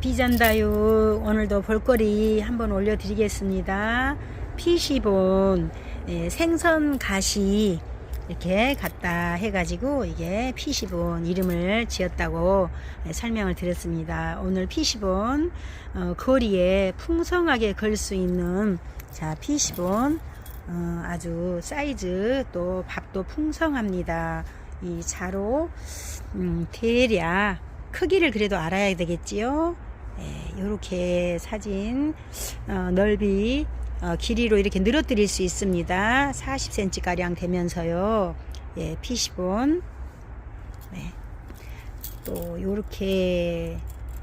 비전다육 오늘도 볼거리 한번 올려드리겠습니다. 피시본 예, 생선 가시 이렇게 갖다 해가지고 이게 피시본 이름을 지었다고 예, 설명을 드렸습니다. 오늘 피시본 어, 거리에 풍성하게 걸 수 있는 자 피시본 어, 아주 사이즈 또 밥도 풍성합니다. 이 자로 음, 대략 크기를 그래도 알아야 되겠지요. 이렇게 사진 어, 넓이 어, 길이로 이렇게 늘어뜨릴 수 있습니다. 40cm 가량 되면서요. 예, 피시본 네. 또 이렇게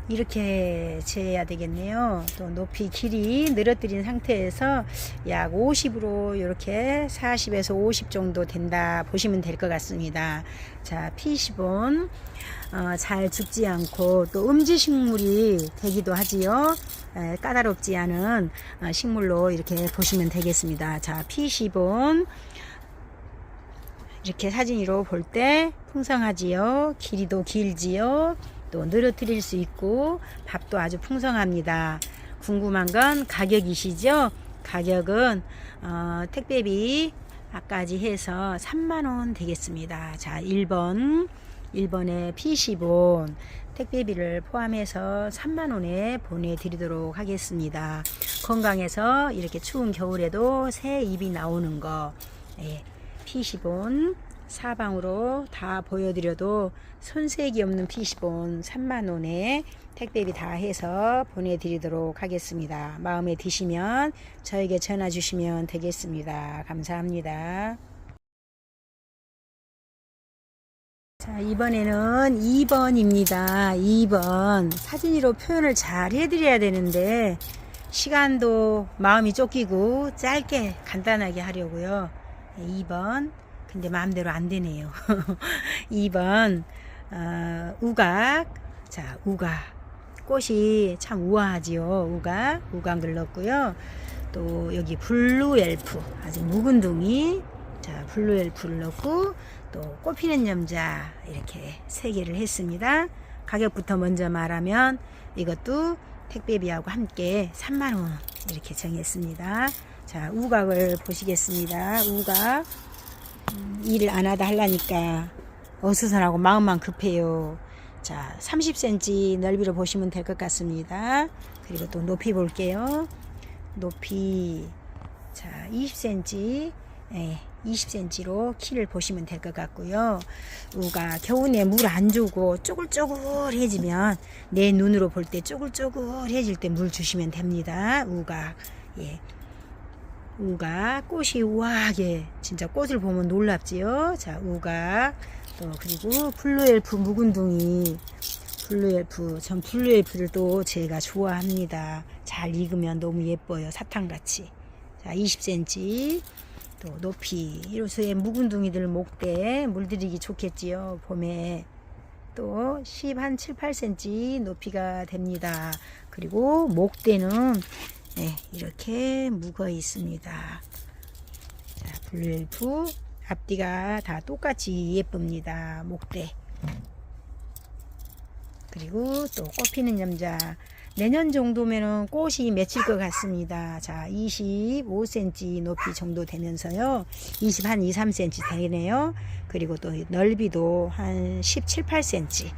이렇게 재야 되겠네요. 또 높이 길이 늘어뜨린 상태에서 약 50으로 이렇게 40에서 50 정도 된다 보시면 될 것 같습니다. 자, 피시본 어, 잘 죽지 않고 또 음지식물이 되기도 하지요. 에, 까다롭지 않은 어, 식물로 이렇게 보시면 되겠습니다. 자, 피시본 이렇게 사진으로 볼 때 풍성하지요. 길이도 길지요. 또 늘어뜨릴 수 있고 밥도 아주 풍성합니다. 궁금한 건 가격이시죠? 가격은 어, 택배비 아까지 해서 3만원 되겠습니다. 자, 1번 1번에 P10원 택배비를 포함해서 3만원에 보내드리도록 하겠습니다. 건강해서 이렇게 추운 겨울에도 새 입이 나오는 거 예, P10원 사방으로 다 보여드려도 손색이 없는 P10원 3만원에 택배비 다 해서 보내드리도록 하겠습니다. 마음에 드시면 저에게 전화 주시면 되겠습니다. 감사합니다. 자, 이번에는 2번입니다. 2번. 사진으로 표현을 잘 해드려야 되는데, 시간도 마음이 쫓기고, 짧게, 간단하게 하려고요. 2번. 근데 마음대로 안 되네요. 2번, 어, 우각. 자, 우각. 꽃이 참 우아하지요. 우각. 우각 눌렀고요. 또, 여기 블루 엘프. 아주 묵은 둥이. 자, 블루 엘프를 넣고, 또 꽃피는 염자 이렇게 세 개를 했습니다. 가격부터 먼저 말하면 이것도 택배비하고 함께 3만원 이렇게 정했습니다. 자, 우각을 보시겠습니다. 우각. 음, 일을 안 하다 하려니까 어수선하고 마음만 급해요. 자, 30cm 넓이로 보시면 될 것 같습니다. 그리고 또 높이 볼게요. 높이, 자, 20cm. 예, 20cm로 키를 보시면 될 것 같고요. 우가 겨우내 물 안 주고 쪼글쪼글해지면 내 눈으로 볼 때 쪼글쪼글해질 때 물 주시면 됩니다. 우가 예. 우가 꽃이 우아하게 진짜 꽃을 보면 놀랍지요. 자 우가 또 그리고 블루엘프 묵은둥이 블루엘프 전 블루엘프를 또 제가 좋아합니다. 잘 익으면 너무 예뻐요. 사탕같이. 자 20cm 또 높이 이로서의 묵은둥이들 목대 물들이기 좋겠지요 봄에 또 10 한 7, 8cm 높이가 됩니다 그리고 목대는 네, 이렇게 묵어 있습니다 자, 블루엘프 앞뒤가 다 똑같이 예쁩니다 목대 그리고 또 꽃피는 염자 내년 정도면은 꽃이 맺힐 것 같습니다. 자, 25cm 높이 정도 되면서요. 20, 한 2, 3cm 되네요. 그리고 또 넓이도 한 17, 8cm.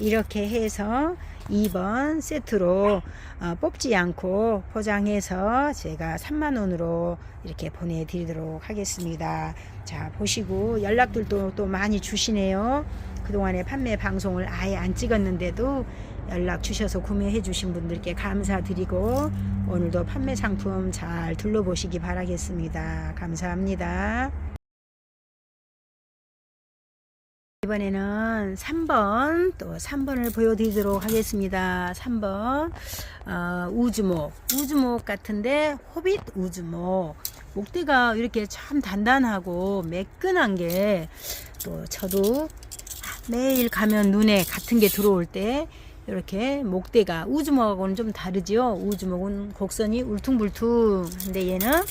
이렇게 해서 2번 세트로 어, 뽑지 않고 포장해서 제가 3만원으로 이렇게 보내드리도록 하겠습니다. 자, 보시고 연락들도 또 많이 주시네요. 그동안에 판매 방송을 아예 안 찍었는데도 연락 주셔서 구매해 주신 분들께 감사드리고 오늘도 판매 상품 잘 둘러보시기 바라겠습니다. 감사합니다. 이번에는 3번 또 3번을 보여드리도록 하겠습니다. 3번 어, 우주목 우주목 같은데 호빗 우주목 목대가 이렇게 참 단단하고 매끈한 게 또 저도 매일 가면 눈에 같은 게 들어올 때 이렇게 목대가 우주목하고는 좀 다르죠. 우주목은 곡선이 울퉁불퉁한데 얘는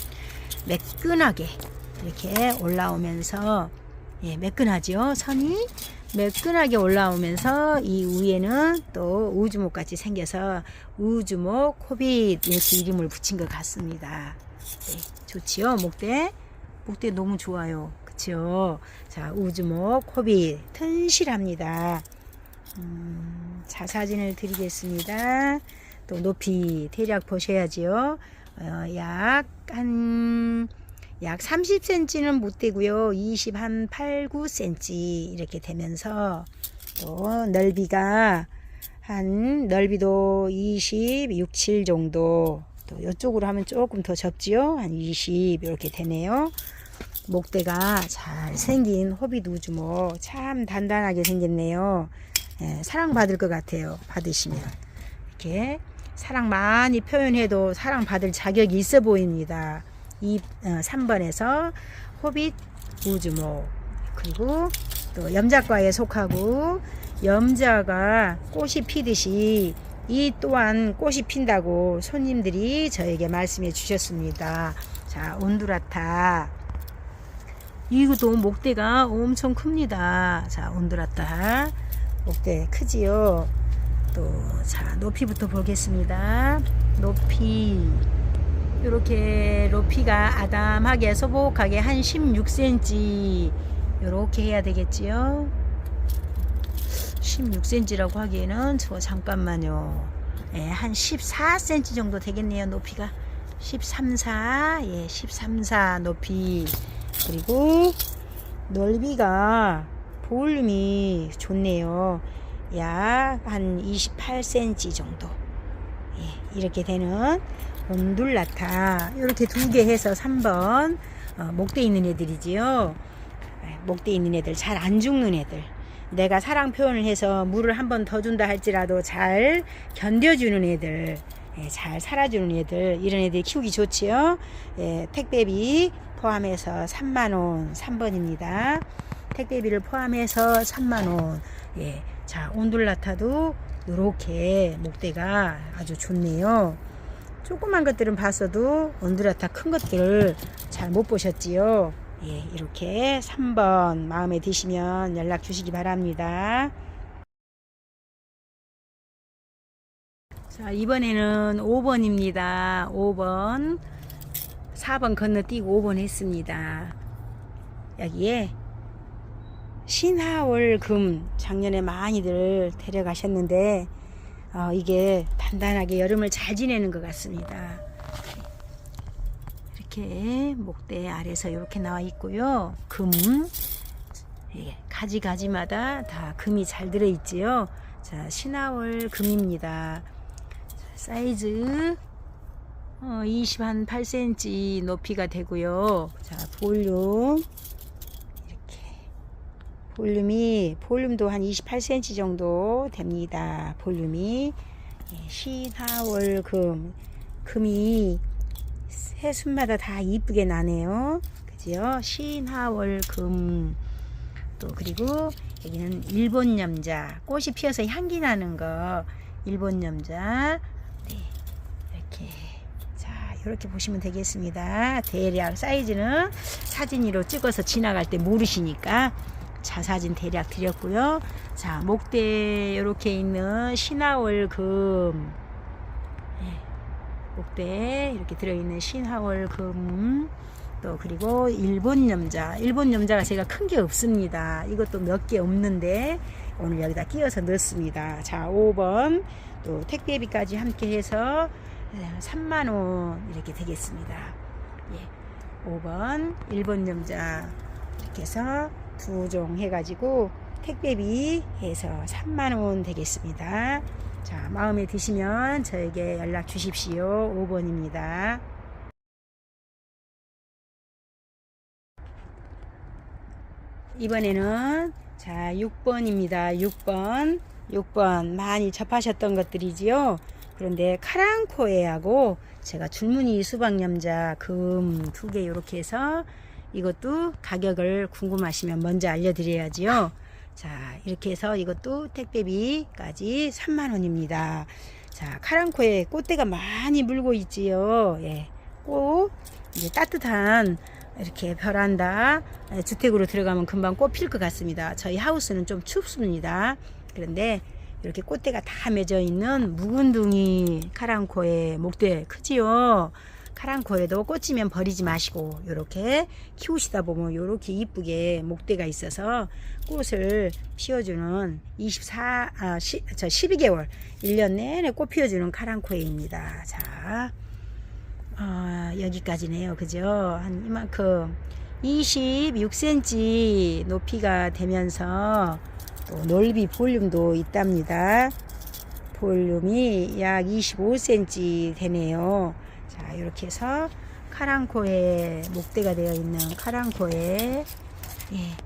매끈하게 이렇게 올라오면서 예, 매끈하죠. 선이 매끈하게 올라오면서 이 위에는 또 우주목 같이 생겨서 우주목 호빗 이렇게 이름을 붙인 것 같습니다. 네, 좋지요. 목대. 목대 너무 좋아요. 그쵸? 자, 우주목 호빗 튼실합니다. 음, 자, 사진을 드리겠습니다. 또 높이 대략 보셔야지요. 어, 약, 한, 약 30cm는 못 되고요. 20, 한 8, 9cm 이렇게 되면서 또 넓이가 한 넓이도 20, 6, 7 정도 또 이쪽으로 하면 조금 더 적지요. 한 20 이렇게 되네요. 목대가 잘 생긴 호빗 우주목 참 단단하게 생겼네요. 예, 사랑받을 것 같아요. 받으시면 이렇게 사랑 많이 표현해도 사랑받을 자격이 있어 보입니다. 이 어, 3번에서 호빗 우주목 그리고 또 염자과에 속하고 염자가 꽃이 피듯이 이 또한 꽃이 핀다고 손님들이 저에게 말씀해 주셨습니다. 자, 온두라타. 이것도 목대가 엄청 큽니다. 자, 온두라타. 목대 크지요? 또, 자, 높이부터 보겠습니다. 높이. 이렇게 높이가 아담하게 소복하게 한 16cm 이렇게 해야 되겠지요? 16cm라고 하기에는 저 잠깐만요. 예, 한 14cm 정도 되겠네요 높이가. 13, 4 예, 13, 4 높이. 그리고 넓이가 볼륨이 좋네요. 약 한 28cm 정도. 예, 이렇게 되는 온둘라타. 이렇게 두 개 해서 3번. 어, 목대 있는 애들이지요. 예, 목대 있는 애들 잘 안 죽는 애들. 내가 사랑 표현을 해서 물을 한 번 더 준다 할지라도 잘 견뎌주는 애들 예, 잘 살아주는 애들 이런 애들 키우기 좋지요. 예, 택배비 포함해서 3만원 3번입니다. 택배비를 포함해서 3만원. 예, 자 온둘라타도 이렇게 목대가 아주 좋네요 조그만 것들은 봤어도 온드라타 큰 것들을 잘 못 보셨지요. 예, 이렇게 3번 마음에 드시면 연락 주시기 바랍니다. 자, 이번에는 5번입니다. 5번. 4번 건너뛰고 5번 했습니다. 여기에 신하월 금 작년에 많이들 데려가셨는데 어, 이게 단단하게 여름을 잘 지내는 것 같습니다. 이렇게 목대 아래서 이렇게 나와 있고요. 금 예, 가지 가지마다 다 금이 잘 들어 있지요. 자 신하월 금입니다. 자, 사이즈 어, 20한 8cm 높이가 되고요. 자 볼륨 볼륨이 볼륨도 한 28cm 정도 됩니다. 볼륨이 예, 시하월 금 금이 해순마다 다 이쁘게 나네요. 그지요? 신하월 금 또 그리고 여기는 일본 염자 꽃이 피어서 향기 나는 거 일본 염자 네, 이렇게 자 이렇게 보시면 되겠습니다. 대략 사이즈는 사진으로 찍어서 지나갈 때 모르시니까 자 사진 대략 드렸고요. 자, 목대 이렇게 있는 신하월금 예, 목대 이렇게 들어있는 신하월금 또 그리고 일본 염자 일본 염자가 제가 큰 게 없습니다. 이것도 몇 개 없는데 오늘 여기다 끼워서 넣습니다. 자, 5번 또 택배비까지 함께 해서 3만원 이렇게 되겠습니다. 예, 5번 일본 염자 이렇게 해서 두 종 해가지고 택배비 해서 3만원 되겠습니다. 자, 마음에 드시면 저에게 연락 주십시오. 5번입니다. 이번에는 자 6번입니다. 6번 6번 많이 접하셨던 것들이지요. 그런데 카랑코에하고 제가 줄무늬 수박염자 금 두 개 이렇게 해서 이것도 가격을 궁금하시면 먼저 알려드려야지요. 자, 이렇게 해서 이것도 택배비까지 3만원입니다. 자, 카랑코에 꽃대가 많이 물고 있지요. 예. 꼭 이제 따뜻한 이렇게 베란다 에, 주택으로 들어가면 금방 꽃 필 것 같습니다. 저희 하우스는 좀 춥습니다. 그런데 이렇게 꽃대가 다 맺어 있는 묵은둥이 카랑코의 목대 크지요. 카랑코에도 꽃이면 버리지 마시고 이렇게 키우시다 보면 이렇게 이쁘게 목대가 있어서 꽃을 피워주는 24, 아, 시, 저 12개월 1년 내내 꽃 피워주는 카랑코에입니다. 자, 아, 여기까지네요. 그죠? 한 이만큼 26cm 높이가 되면서 또 넓이 볼륨도 있답니다. 볼륨이 약 25cm 되네요. 자, 이렇게 해서 카랑코에 목대가 되어 있는 카랑코에 예.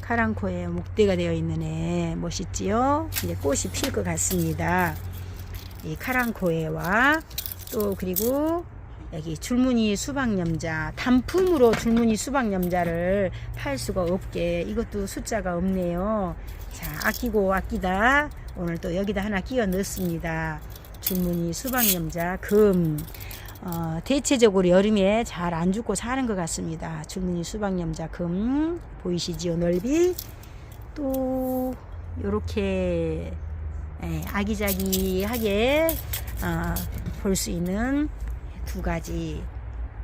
카랑코에 목대가 되어 있는 애 멋있지요? 이제 꽃이 필 것 같습니다. 이 카랑코에와 또 그리고 여기 줄무늬 수박염자 단품으로 줄무늬 수박염자를 팔 수가 없게 이것도 숫자가 없네요. 자 아끼고 아끼다 오늘 또 여기다 하나 끼워 넣습니다. 줄무늬 수박 염자 금 어, 대체적으로 여름에 잘 안 죽고 사는 것 같습니다. 줄무늬 수박 염자 금 보이시지요 넓이 또 요렇게 예, 아기자기하게 어, 볼수 있는 두 가지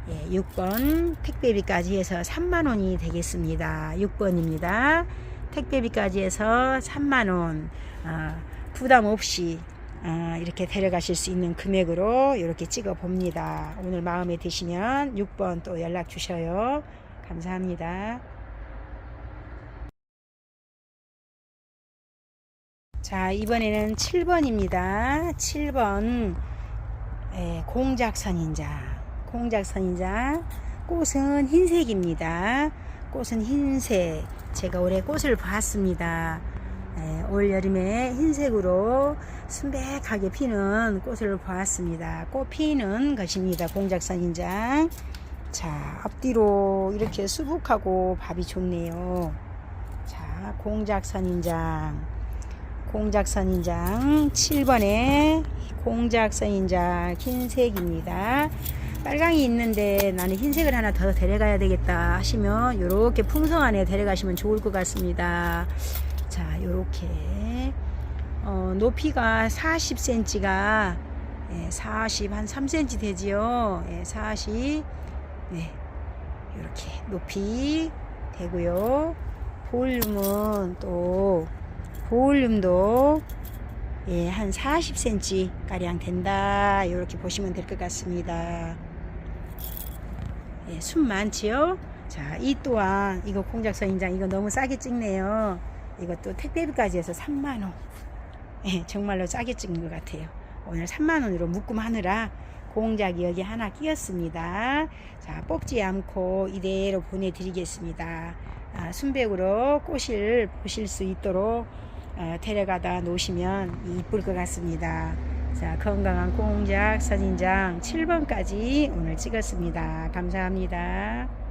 예, 6번 택배비까지 해서 3만원이 되겠습니다. 6번입니다. 택배비까지 해서 3만원 어, 부담 없이 어, 이렇게 데려가실 수 있는 금액으로 이렇게 찍어 봅니다. 오늘 마음에 드시면 6번 또 연락 주셔요. 감사합니다. 자, 이번에는 7번입니다. 7번 예, 공작선인자. 공작선인자. 꽃은 흰색입니다. 꽃은 흰색. 제가 올해 꽃을 봤습니다. 예, 올 여름에 흰색으로 순백하게 피는 꽃을 보았습니다. 꽃 피는 것입니다. 공작선 인장. 자, 앞뒤로 이렇게 수북하고 밥이 좋네요. 자, 공작선 인장. 공작선 인장 7번에 공작선 인장 흰색입니다. 빨강이 있는데 나는 흰색을 하나 더 데려가야 되겠다 하시면 이렇게 풍성한 애 데려가시면 좋을 것 같습니다. 자, 요렇게 어, 높이가 40cm가 예, 40, 한 3cm 되지요. 예, 40, 네, 이렇게 높이 되고요. 볼륨은 또 볼륨도 예, 한 40cm 가량 된다. 이렇게 보시면 될 것 같습니다. 예, 숨 많지요? 자, 이 또한 이거 공작선 인장 이거 너무 싸게 찍네요. 이것도 택배비까지 해서 3만 원. 예, 정말로 싸게 찍는 것 같아요. 오늘 3만 원으로 묶음하느라 공작이 여기 하나 끼었습니다. 자, 뽑지 않고 이대로 보내드리겠습니다. 아, 순백으로 꽃을 보실 수 있도록 어, 데려가다 놓으시면 이쁠 것 같습니다. 자, 건강한 공작 선인장 7번까지 오늘 찍었습니다. 감사합니다.